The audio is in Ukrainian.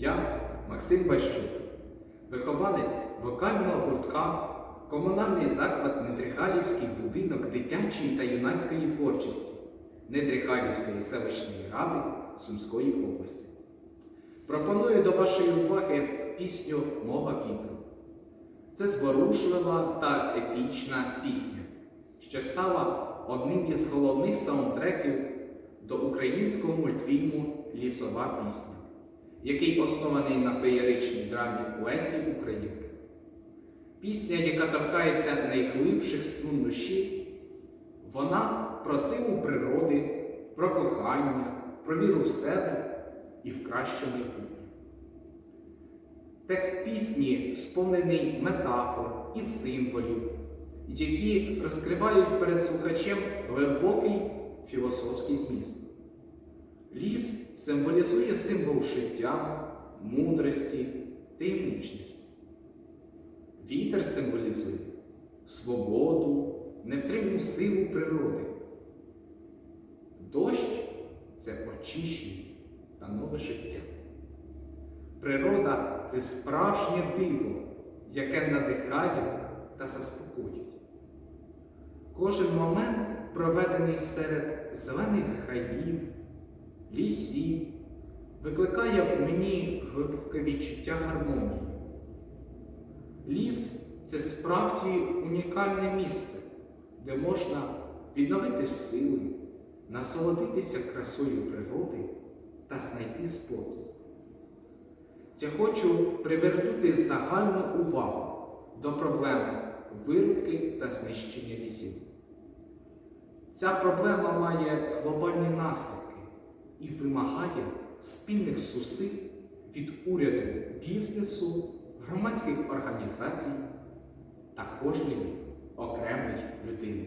Я Максим Бащук, вихованець вокального гуртка, комунальний заклад Недрихалівський будинок дитячої та юнацької творчості Недрихалівської селищної ради Сумської області. Пропоную до вашої уваги пісню Мова вітру. Це зворушлива та епічна пісня, що стала одним із головних саундтреків до українського мультфільму Лісова пісня, який оснований на феєричній драмі Лесі Українки. Пісня, яка торкається найглибших струн душі, вона про силу природи, про кохання, про віру в себе і в краще майбутнє. Текст пісні сповнений метафор і символів, які розкривають перед слухачем глибокий філософський зміст. Символізує символ життя, мудрості, таємничності. Вітер символізує свободу, невтримну силу природи. Дощ це очищення та нове життя. Природа це справжнє диво, яке надихає та заспокоїть. Кожен момент, проведений серед зелених хаїв, лісів, викликає в мені глибоке відчуття гармонії. Ліс це справді унікальне місце, де можна відновити сили, насолодитися красою природи та знайти спокій. Я хочу привернути загальну увагу до проблеми вирубки та знищення лісів. Ця проблема має глобальні наслідки і вимагає спільних зусиль від уряду, бізнесу, громадських організацій та кожної окремої людини.